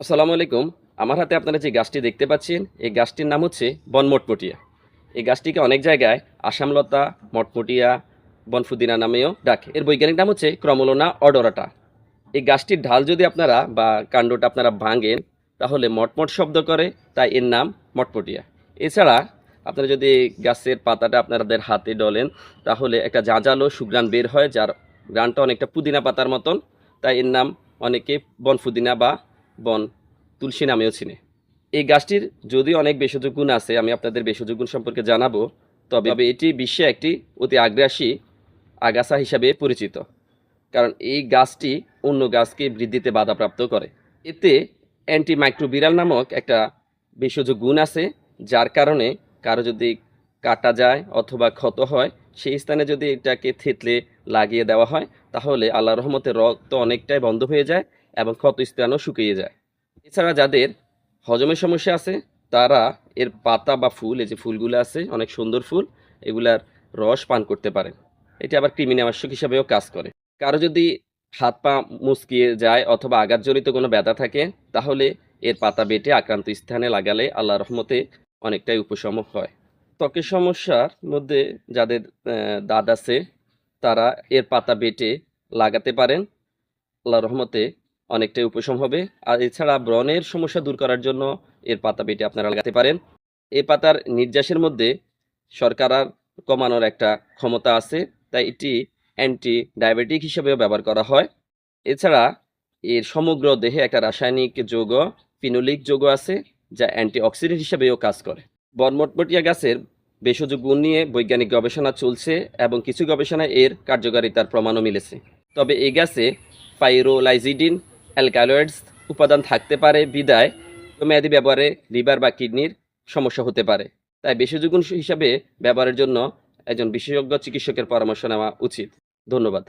আসসালামু আলাইকুম। আমার হাতে আপনারা যে গাছটি দেখতে পাচ্ছেন, এই গাছটির নাম হচ্ছে বনমটমটিয়া। এই গাছটিকে অনেক জায়গায় আসামলতা, মটমটিয়া, বনফুদিনা নামেও ডাকে। এর বৈজ্ঞানিক নাম হচ্ছে ক্রমলোনা অডরাটা। এই গাছটির ঢাল যদি আপনারা বা কাণ্ডটা আপনারা ভাঙেন, তাহলে মটমট শব্দ করে, তাই এর নাম মটমটিয়া। এছাড়া আপনারা যদি গাছের পাতাটা আপনাদের হাতে ডলেন, তাহলে একটা জাঁজালো সুগ্রান বের হয়, যার গ্রানটা অনেকটা পুদিনা পাতার মতন। তাই এর নাম অনেকে বনফুদিনা বা বন তুলসী নামেও চিনে। এই গাছটির যদিও অনেক ভেষজ গুণ আছে আমি আপনাদের ভেষজ গুণ সম্পর্কে জানাব তবে এটি বিশ্বে একটি অতি আগ্রাসী আগাছা হিসাবে পরিচিত। কারণ এই গাছটি অন্য গাছকে বৃদ্ধিতে বাধাপ্রাপ্ত করে। এতে অ্যান্টি অ্যান্টিমাইক্রোবিরাল নামক একটা ভেষজ গুণ আছে যার কারণে কারও যদি কাটা যায় অথবা ক্ষত হয় সেই স্থানে যদি এটাকে থেতলে লাগিয়ে দেওয়া হয় তাহলে আল্লাহ রহমতের রক্ত অনেকটাই বন্ধ হয়ে যায় এবং ক্ষত স্থানও শুকিয়ে যায়। এছাড়া যাদের হজমের সমস্যা আছে, তারা এর পাতা বা ফুল, এই যে ফুলগুলো আছে, অনেক সুন্দর ফুল, এগুলার রস পান করতে পারেন। এটি আবার কৃমিনাশক হিসাবেও কাজ করে। কারও যদি হাত পা মুচকিয়ে যায় অথবা আঘাতজনিত কোনো ব্যথা থাকে, তাহলে এর পাতা বেটে আক্রান্ত স্থানে লাগালে আল্লাহ রহমতে অনেকটাই উপশম হয়। ত্বকের সমস্যার মধ্যে যাদের দাঁত আছে, তারা এর পাতা বেটে লাগাতে পারেন। আল্লাহ রহমতে অনেকটাই উপশম হবে। আর এছাড়া ব্রণের সমস্যা দূর করার জন্য এর পাতা বেটে আপনারা লাগাতে পারেন। এই পাতার নির্যাসের মধ্যে শর্করার কমানোর একটা ক্ষমতা আছে, তাই এটি অ্যান্টি ডায়াবেটিক হিসেবেও ব্যবহার করা হয়। এছাড়া এর সমগ্র দেহে একটা রাসায়নিক যৌগ ফিনোলিক যৌগ আছে, যা অ্যান্টি অক্সিডেন্ট হিসেবেও কাজ করে। বনমটমটিয়া গাছের ভেষজ গুণ নিয়ে বৈজ্ঞানিক গবেষণা চলছে এবং কিছু গবেষণায় এর কার্যকারিতার প্রমাণও মিলেছে। তবে এই গাছে পাইরোলাইজিডিন অ্যালকালয়েডস উপাদান থাকতে পারে বিদায় মেয়াদি ব্যবহারে লিভার বা কিডনির সমস্যা হতে পারে। তাই বিশেষজ্ঞ হিসাবে ব্যবহারের জন্য একজন বিশেষজ্ঞ চিকিৎসকের পরামর্শ নেওয়া উচিত। ধন্যবাদ।